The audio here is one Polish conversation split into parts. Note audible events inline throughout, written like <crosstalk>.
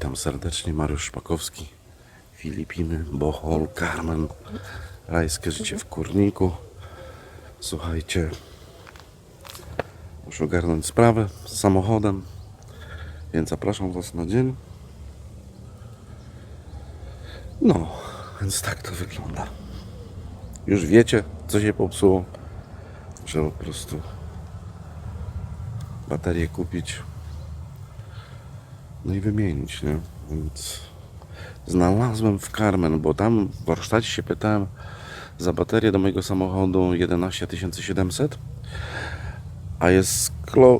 Witam serdecznie, Mariusz Szpakowski, Filipiny, Bohol, Carmen, rajskie życie w kurniku. Słuchajcie, muszę ogarnąć sprawę z samochodem, więc zapraszam Was na dzień. No, więc tak to wygląda. Już wiecie, co się popsuło, że po prostu baterię kupić no i wymienić, nie? Więc znalazłem w Carmen, bo tam w warsztacie się pytałem za baterię do mojego samochodu 11700, a jest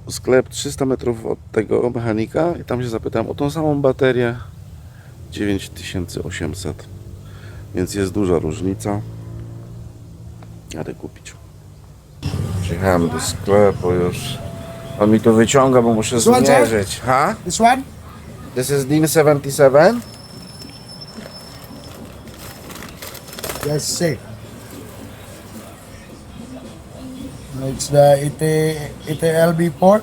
sklep 300 metrów od tego mechanika i tam się zapytałem o tą samą baterię 9800. Więc jest duża różnica. Jadę kupić. Przyjechałem do sklepu już. On mi to wyciąga, bo muszę zmierzyć. Ha? This one? This is DIN 77. Yes, see. It's the IT, IT LB4.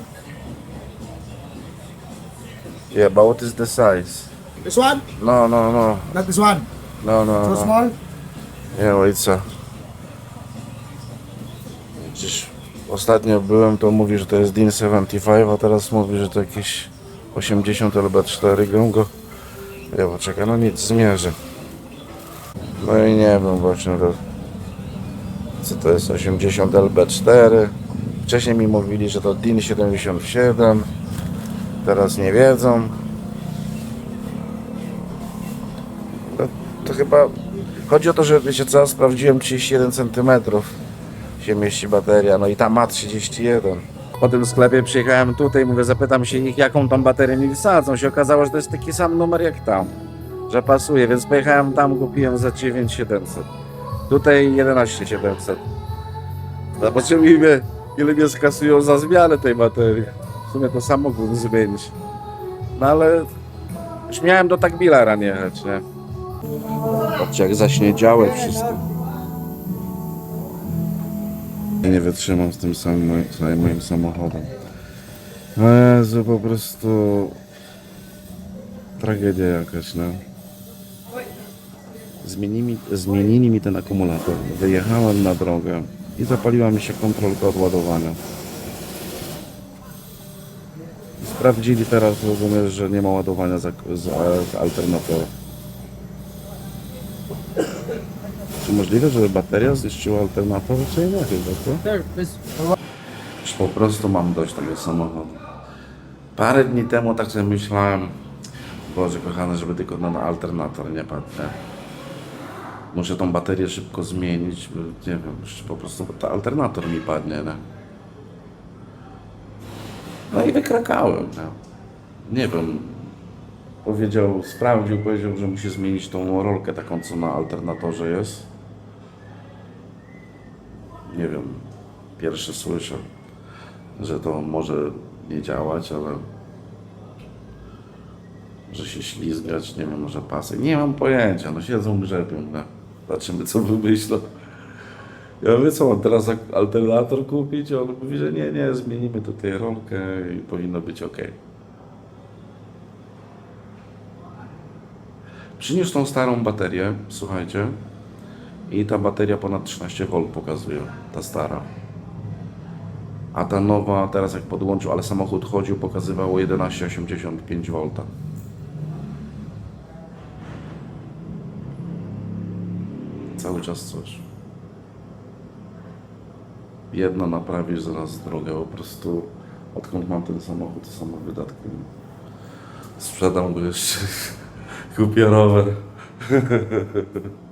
Yeah, but what is the size? This one? No, no, no, Not this one. no, no. So no. small? Nie, no it's a... Gdzieś ostatnio byłem, to mówi, że to jest DIN 75, a teraz mówi, że to jakieś 80 albo 4 go. Ja poczekaj, no nic, zmierzę. No i nie wiem właśnie, to, co to jest 80 LB4. Wcześniej mi mówili, że to DIN 77. Teraz nie wiedzą. No, to chyba Chodzi o to, że wiecie co, sprawdziłem 31 cm się mieści bateria, no i ta ma 31. Po tym sklepie przyjechałem tutaj, mówię, zapytam się ich, jaką tą baterię mi wsadzą. Się okazało, że to jest taki sam numer jak tam, że pasuje, więc pojechałem tam, kupiłem za 9700. Tutaj 11700. Zobaczymy, ile mnie skasują za zmianę tej baterii. W sumie to samo mógłbym zmienić. No ale już miałem do tak bilara jechać, nie? Patrzcie jak zaśniedziałe wszystko. Nie wytrzymam z tym samym moim, samochodem. Jezu, po prostu tragedia jakaś, no. Zmienili, zmienili mi ten akumulator. Wyjechałem na drogę i zapaliła mi się kontrolka od ładowania. Sprawdzili teraz, rozumiesz, że nie ma ładowania z, z, z alternatora. Czy możliwe, że bateria zniszczyła alternator, czy nie chyba, co? This. Już po prostu mam dość tego samochodu. Parę dni temu tak sobie myślałem, Boże kochany, żeby tylko na alternator nie padł, nie? Muszę tą baterię szybko zmienić, bo nie wiem, po prostu ta alternator mi padnie, nie? No i wykrakałem, nie? Nie wiem, powiedział, sprawdził, powiedział, że musi zmienić tą rolkę taką, co na alternatorze jest. Nie wiem, pierwszy słyszę, że to może nie działać, ale że się ślizgać, nie wiem, może pasy. Nie mam pojęcia, no siedzą grzebią, no. Zobaczymy, co wymyślą. Ja mówię, co mam teraz alternator kupić? On mówi, że nie, nie, zmienimy tutaj rolkę i powinno być ok. Przyniósł tą starą baterię, słuchajcie, i ta bateria ponad 13 V pokazuje, ta stara. A ta nowa, teraz jak podłączył, ale samochód chodził, pokazywało 11,85 V. Cały czas coś. Jedno naprawisz, zaraz drogę. Po prostu odkąd mam ten samochód, to samo wydatki. Sprzedam go jeszcze. <laughs> Kupię rower. <laughs>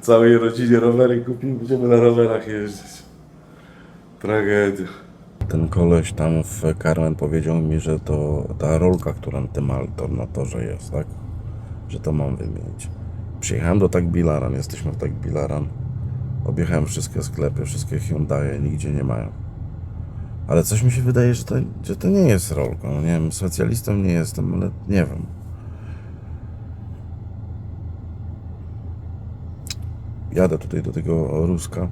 Całej rodzinie rowery kupimy, będziemy na rowerach jeździć. Tragedia. Ten koleś tam w Carmen powiedział mi, że to ta rolka, która na tym alternatorze jest, tak? Że to mam wymienić. Przyjechałem do tak Bilaran, jesteśmy w tak Bilaran. Objechałem wszystkie sklepy, wszystkie Hyundai, nigdzie nie mają. Ale coś mi się wydaje, że to, że to nie jest rolką. Nie wiem, specjalistą nie jestem, ale nie wiem. Jadę tutaj do tego Ruska,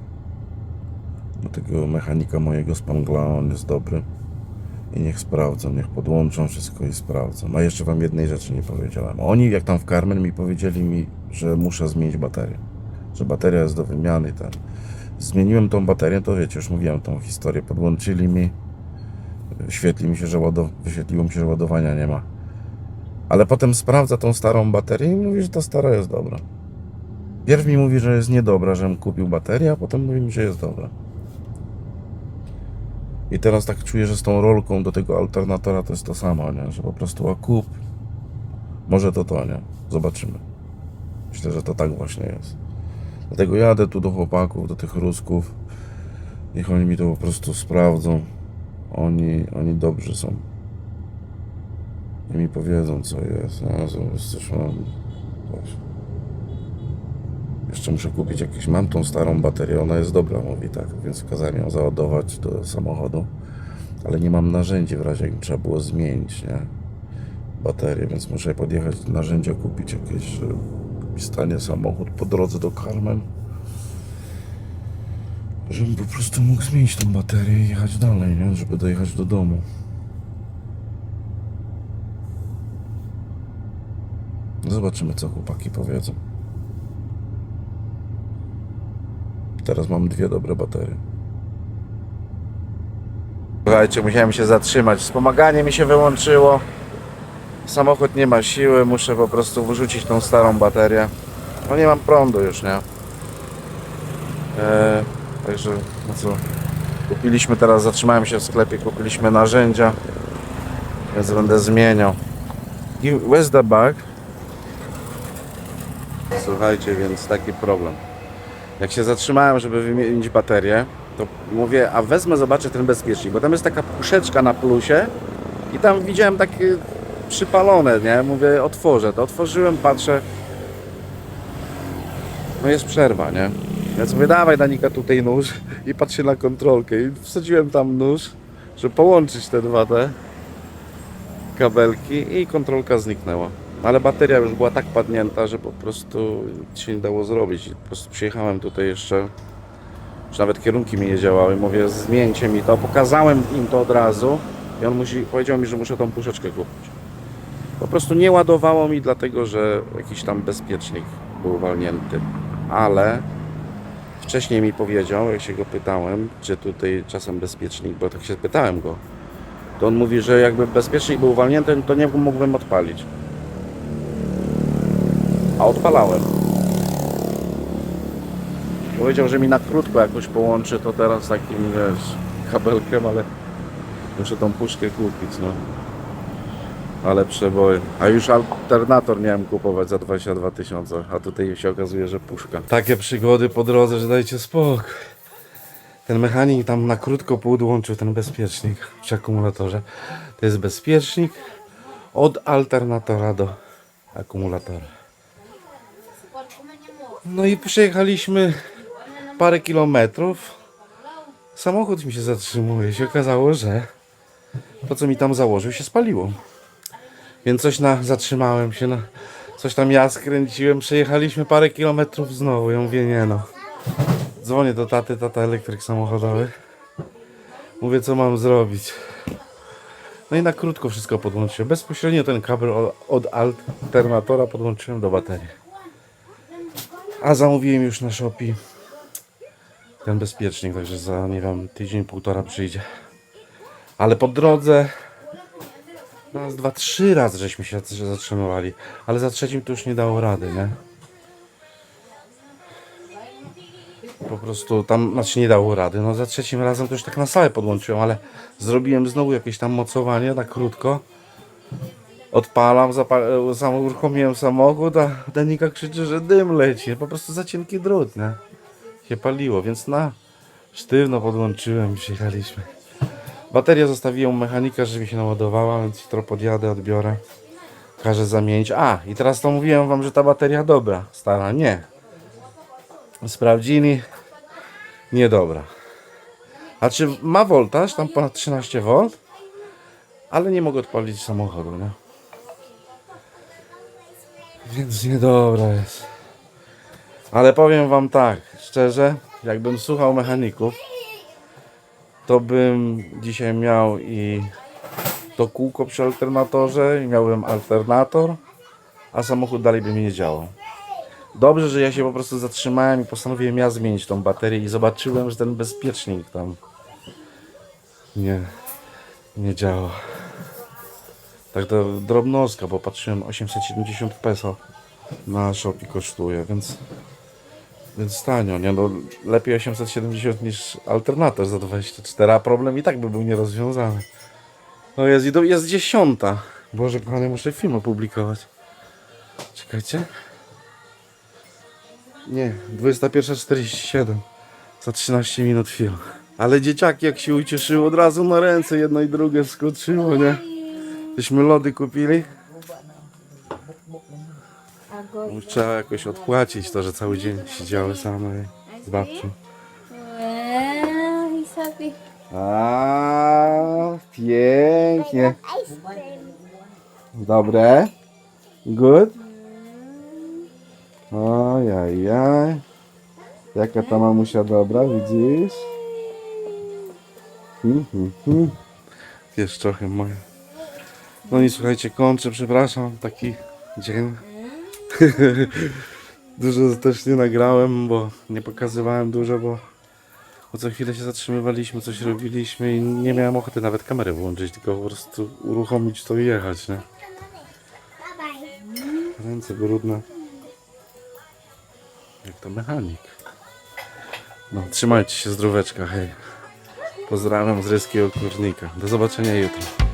do tego mechanika mojego Spangla, on jest dobry. I niech sprawdzą, niech podłączą wszystko i sprawdzą. A jeszcze wam jednej rzeczy nie powiedziałem. Oni, jak tam w Carmen, mi powiedzieli mi, że muszę zmienić baterię. Że bateria jest do wymiany. Ten. Zmieniłem tą baterię, to wiecie, już mówiłem tą historię. Podłączyli mi, wyświetli mi się, że ładow... wyświetliło mi się, że ładowania nie ma. Ale potem sprawdza tą starą baterię i mówi, że ta stara jest dobra. Pierw mi mówi, że jest niedobra, żebym kupił baterię, a potem mówi mi, że jest dobra. I teraz tak czuję, że z tą rolką do tego alternatora to jest to samo, nie? Że po prostu a kup. Może to to, nie? Zobaczymy. Myślę, że to tak właśnie jest. Dlatego jadę tu do chłopaków, do tych Rusków. Niech oni mi to po prostu sprawdzą. Oni, oni dobrzy są. I mi powiedzą, co jest. Jezu, jest coś mam. Właśnie. Jeszcze muszę kupić jakieś. Mam tą starą baterię, ona jest dobra, mówi tak, więc kazałem ją załadować do samochodu. Ale nie mam narzędzi w razie trzeba było zmienić, nie? Baterię, więc muszę podjechać narzędzia, kupić jakieś. mi stanie samochód po drodze do Carmen. Żebym po prostu mógł zmienić tą baterię i jechać dalej, nie? Żeby dojechać do domu. Zobaczymy, co chłopaki powiedzą. Teraz mam dwie dobre baterie. Słuchajcie, musiałem się zatrzymać. Wspomaganie mi się wyłączyło. Samochód nie ma siły, muszę po prostu wyrzucić tą starą baterię. No nie mam prądu już, nie? Eee, także, no co? Kupiliśmy teraz, zatrzymałem się w sklepie, kupiliśmy narzędzia, więc będę zmieniał. Where's the bag? Słuchajcie, więc taki problem. Jak się zatrzymałem, żeby wymienić baterię, to mówię, a wezmę, zobaczę ten bezpiecznik, bo tam jest taka puszeczka na plusie i tam widziałem takie przypalone, nie? Mówię, otworzę to. Otworzyłem, patrzę, no jest przerwa, nie? Więc mówię, dawaj Danika tutaj nóż i patrzę na kontrolkę i wsadziłem tam nóż, żeby połączyć te dwa te kabelki i kontrolka zniknęła. Ale bateria już była tak padnięta, że po prostu nic się nie dało zrobić. Po prostu przyjechałem tutaj jeszcze, już nawet kierunki mi nie działały. Mówię, zmieńcie mi to. Pokazałem im to od razu i on musi, powiedział mi, że muszę tą puszeczkę kupić. Po prostu nie ładowało mi, dlatego że jakiś tam bezpiecznik był walnięty. Ale wcześniej mi powiedział, jak się go pytałem, czy tutaj czasem bezpiecznik, bo tak się pytałem go, to on mówi, że jakby bezpiecznik był walnięty, to nie mógłbym odpalić. A odpalałem. Powiedział, że mi na krótko jakoś połączy to teraz takim, wiesz, kabelkiem, ale muszę tą puszkę kupić, no. Ale przeboje. A już alternator miałem kupować za 22 tysiące, a tutaj się okazuje, że puszka. Takie przygody po drodze, że dajcie spokój. Ten mechanik tam na krótko podłączył ten bezpiecznik przy akumulatorze. To jest bezpiecznik od alternatora do akumulatora. No i przejechaliśmy parę kilometrów. Samochód mi się zatrzymuje. Się okazało, że to co mi tam założył się spaliło. Więc coś na, zatrzymałem się na, coś tam ja skręciłem, przejechaliśmy parę kilometrów znowu. Ja mówię, nie no. Dzwonię do taty, tata elektryk samochodowy. Mówię, co mam zrobić. No i na krótko wszystko podłączyłem. Bezpośrednio ten kabel od alternatora podłączyłem do baterii. A zamówiłem już na Shopee ten bezpiecznik, także za nie wiem, tydzień, półtora przyjdzie. Ale po drodze raz, dwa, trzy razy żeśmy się zatrzymywali, ale za trzecim to już nie dało rady, nie? Po prostu tam, znaczy nie dało rady. No za trzecim razem to już tak na stałe podłączyłem, ale zrobiłem znowu jakieś tam mocowanie na krótko. Odpalam, sam uruchomiłem samochód, a Danika krzyczy, że dym leci. Po prostu za cienki drut, nie? Się paliło, więc na sztywno podłączyłem i przyjechaliśmy. Baterię zostawiłem u mechanika, żeby się naładowała, więc jutro podjadę, odbiorę. Każę zamienić. A, i teraz to mówiłem wam, że ta bateria dobra. Stara, nie. Sprawdzili. Niedobra. A czy ma voltaż, tam ponad 13 V, ale nie mogę odpalić samochodu, nie? Więc niedobra jest. Ale powiem wam tak, szczerze, jakbym słuchał mechaników, to bym dzisiaj miał i to kółko przy alternatorze i miałem alternator, a samochód dalej by mi nie działał. Dobrze, że ja się po prostu zatrzymałem i postanowiłem ja zmienić tą baterię i zobaczyłem, że ten bezpiecznik tam nie, nie działa. Tak to drobnostka, bo patrzyłem 870 peso na Shopee kosztuje, więc więc tanio, nie no, lepiej 870 niż alternator za 24, a problem i tak by był nierozwiązany. No jest, jest dziesiąta. Boże kochany, muszę film opublikować. Czekajcie. Nie, 21.47. Za 13 minut film. Ale dzieciaki jak się ucieszyły od razu na ręce, jedno i drugie skoczyło, nie? Żeśmy lody kupili. Trzeba jakoś odpłacić to, że cały dzień siedziały same z babcią. Wow, he's happy. A, pięknie. Dobre. Good. Ojajaj. Jaka ta mamusia dobra, widzisz? Hmm, hmm, hmm. Jest trochę moja. No i słuchajcie, kończę, przepraszam, taki dzień. <laughs> dużo też nie nagrałem, bo nie pokazywałem dużo, bo bo co chwilę się zatrzymywaliśmy, coś robiliśmy i nie miałem ochoty nawet kamerę włączyć, tylko po prostu uruchomić to i jechać, nie? Ręce brudne. Jak to mechanik. No, trzymajcie się zdróweczka, hej. Pozdrawiam z ryskiego kurnika. Do zobaczenia jutro.